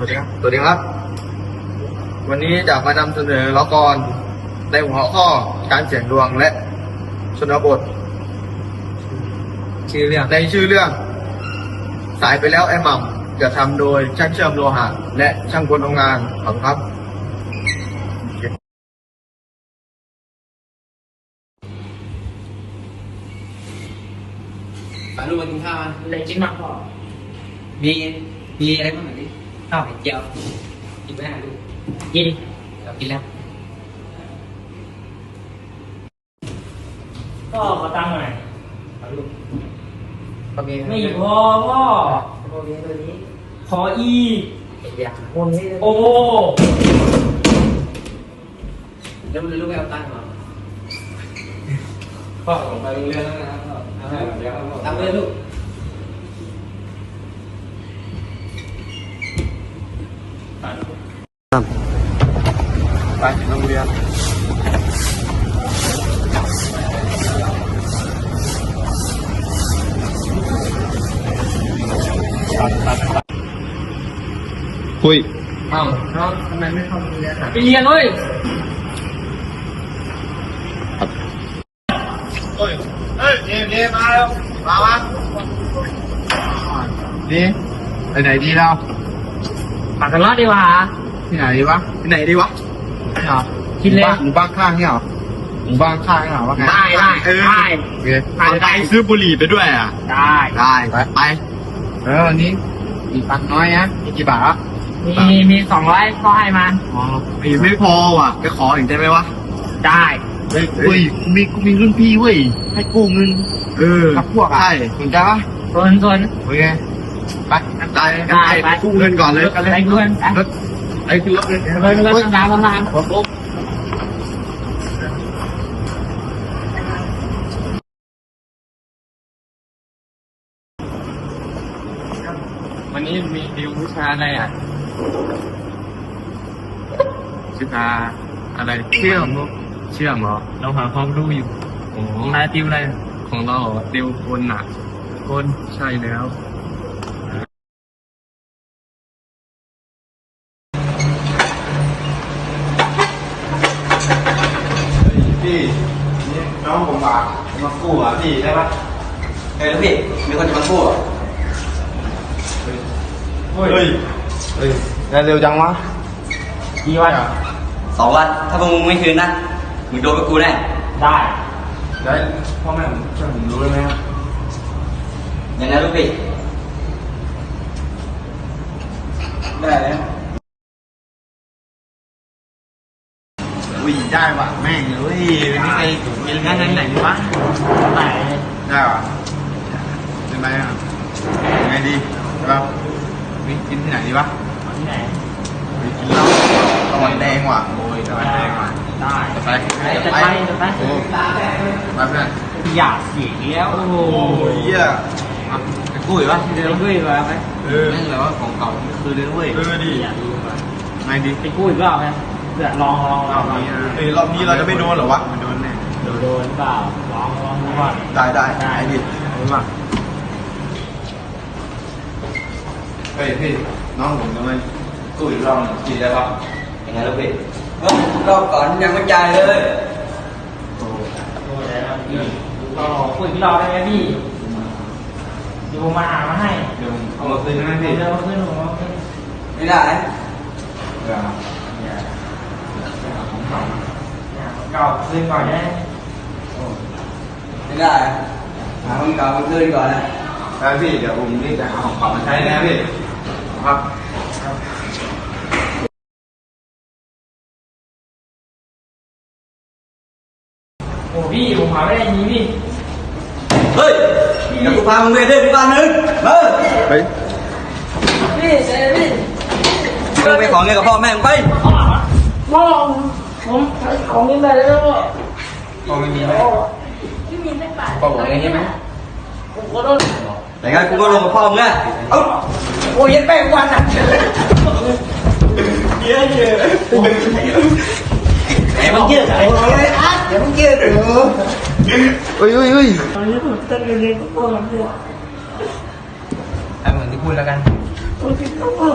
วัสดีครับ สวัสดีครับ วันนี้จะมานำเสนอละครในหัวข้อการเสี่ยงดวงและชนบท ชื่อเรื่องในชื่อเรื่อง สายไปแล้วไอ้หม่ำจะทำโดยช่างเชื่อมโลหะและช่างกลโรงงานขอบคุณครับฝาลูกมากินข้าวมาเลยจิ้นมากพอมีมีอะไรบ้างหน่อยดิ ข้าวไข่เจียวกินไหมฮะลูกกินเรากินแล้วก็ขอตังค์หน่อยเอาลูกโอเคไม่พอพ่อโอเคตัวนี้ขออีกไข่เจียวโอ้ยโอ้แล้วมันลูกไม่เอาตังค์เหรอพ่อผมไปโรงเรียนแล้วนะครับพ่อเอาให้เดี๋ยวเอาตังค์เลยลูก ไปโรงเรียน คุยเอ้าน้องทำไมไม่เข้าโรงเรียนอะไปเรียนเว้ยเฮ้ยเฮ้ยเดี๋ยวมาแล้วมามานี่ไปไหนดีเราปากกันรอดดีกว่าที่ไหนดีวะที่ไหนดีวะนี่เหรอกินเลยหมู่บ้านข้างเนี่ยเหรอหมู่บ้านข้างเนี่ยเหรอว่าไงได้ได้เออได้โอเคไปซื้อบุหรี่ไปด้วยอะได้ได้ไปไปเออวันนี้มีตังค์น้อยนะมีกี่บาทวะ มีมีสองร้อยก็ให้มาอ๋อมีไม่พอว่ะไปขออีกได้ไหมวะ ได้เฮ้ยเฮ้ยมีกูมีรุ่นพี่เว้ย ให้กู้เงิน เออกับพวกใช่สนใจปะส่วนส่วนโอเคไปกันใจกันได้ใจไปกู้เงินก่อนเลยไปกู้เงินไปรถไอ้คือรถเลยไปไปไปตามตามตามขอปุ๊บวันนี้มีดิววิชาอะไรอะ วิชาอะไรเชื่อมเชื่อมเหรอเราหาความรู้อยู่โอ้นายติวอะไรของเราเหรอดิวคนอะคนใช่แล้วพี่นี่น้องผมฝากมากู้อะพี่ได้ปะเฮ้ยลูกพี่มีคนจะมากู้อะเฮ้ย เฮ้ยได้เร็วจังวะกี่วันสองวัน ถ้าพวกมึงไม่คืนนะ มึงโดนกับกูแน่ ได้ ได้พ่อแม่ผมช่วยผมรู้ได้ไหมครับอย่างนั้นลูกพี่ ได้แล้วอุ้ยได้ว่ะแม่งเลยวันนี้ไปกินงานไหนไหนวะไหนได้ว่ะเป็นไรอะยังไงดีใช่ปะไปกินที่ไหนดีวะ ที่ไหนไปกินเหล้าตะวันแดงว่ะโอ้ยตะวันแดงว่ะได้จะไปจะไปจะไปโอ้ไปเพื่อนอยากเสียแล้วโอ้โหโอ้ยเหี้ยอะไปกู้อีกวะเดี๋ยวคุยมาไหมเออแม่งเลยว่าของเก่าไม่คืนเลยนะเว้ยเออดีอยากดูมาไงดีไปกู้อีกรอบไหมเผื่อลองลองลองลองเอ้ยรอบนี้เราจะไม่โดนเหรอวะมันโดนแน่เดี๋ยวโดนเปล่าลองลองดูก่อนได้ได้ได้ดิรู้ป่ะเฮ้ยพี่น้องผมจะมากู้อีกรอบหนึ่งทีได้ปะอย่างนั้นลูกพี่เอ้ารอบก่อนยังไม่จ่ายเลยโอ้โดนแล้วพี่ก็คุยพี่รอได้ไหมพี่เดี๋ยวผมมาหามาให้เดี๋ยวผมเอามาคืนนะเดี๋พี่ยวมาขึ้นผมมาขึ้นไม่ได้เดี๋ยวเนี่ยของเก่าเนี่ยเก่าคืนก่อนได้ไม่ได้หาคนเก่ามาคืนก่อนนะได้พี่เดี๋ยวผมรีบจะเอาของเก่ามาใช้นะพี่ ครับโอ้พี่ผมหาไม่ได้อยางนี้พี่เฮ้ยเดี๋ยวกูพามึงไปเที่ยวที่บ้านนึงเออเฮ้ยพี่เซพี่มึงไปขอเงินกับพ่อแม่มึงไปพ่อผมของนี่ได้แล้วพอไม่มีไหมพี่มีไม่ป่าพอบอกอย่างนี้ไหมผมก็โดนอย่างนั้นกูก็ลงกับพ่อมึงอะเอ้า โอ้ยแป้งวันอะเยอะเยอะไอ้มึงเยอะไอ้มึงเยอะอะเดี๋ยวมึงเยอะเดี๋ยวเฮ้ยเฮ้ยเฮ้ยตอนนี้ผมตั้งเรียนก็พอแล้วเนี่ยไอ้เหมือนที่พูดแล้วกันโอ้ยพี่ก็พอ